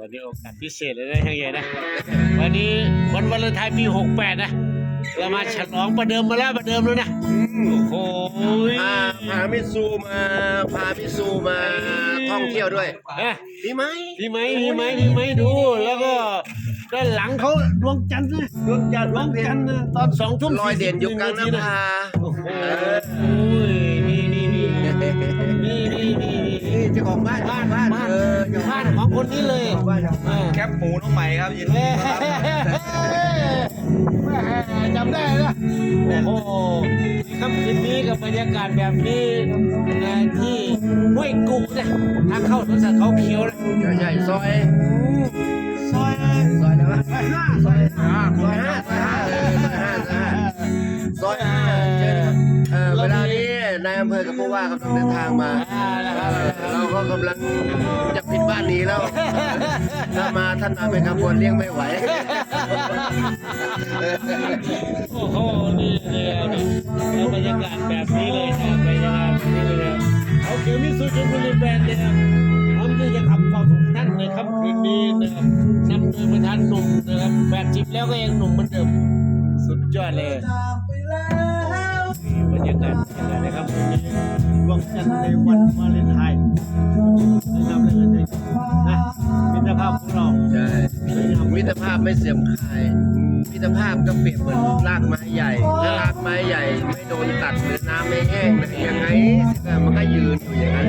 วันนี้โอกาสพิเศษเลยนะช่างใหญ่นะ วันนี้วันวาเลนไทน์ปี68นะ เรามาฉลองประเดิมมาแล้วประเดิมแล้วนะ โอ้โหพาพามิซูมาพามิซูมาท่องเที่ยวด้วยเอ๊ะดีไหมพี่ไหมพี่ไหมพี่ไหมดู แล้วก็ด้านหลังเขาดวงจันทร์นะดวงจันทร์ดวงจันทร์นะตอนสองทุ่มลอยเด่นอยู่กลาง40น้ำพาโอ้โห เจ้าของบ้านบ้านบ้าบ้านนเออบ้านของคนนี้เลยบ้านเออแคปหมูน้องใหม่ครับยินเฮ้ดีต้อนรับแม่จำได้นะโอ้โหค่ำคืนนี้กับบรรยากาศแบบนี้นะที่ห้วยกุนะทางเข้าสวนสัตว์เขาเขียวนะใช่ใช่ซอยซอยซอยอะไรวะห้าซอยห้าซอยห้าซอยห้าายอำเภอกับผู้ว่ากำลังเดินทางมาเราก็กำลังจะปิดบ้านนี้แล้วถ้ามาท่านมาเป็นขบวนเลี้ยงไม่ไหวโอ้โหนี่เลยนะแล้วบรรยากาศแบบนี้เลยนะบรรยากาศแบบนี้เลยเขาเขียวมิสูชลบุรีแบรนด์เนะพร้อมที่จะขับความทุกท่านในค่ำคืนนี้นะครับนำโดยประธานหนุ่มนะครับแปดสิบแล้วก็ยังหนุ่มเหมือนเดิมสุดยอดเลย วงกันในวันมาเลนไทน์นะครับเลยนะมิตรภาพของเราใช่มิตรภาพไม่เสื่อมคลายมิตรภาพก็เปรียบเหมือนรากไม้ใหญ่ถ้ารากไม้ใหญ่ ไม่โดนตัดหรือน้ำไม่แห้งยังไงมันก็ยืนอยู่อย่างนั้น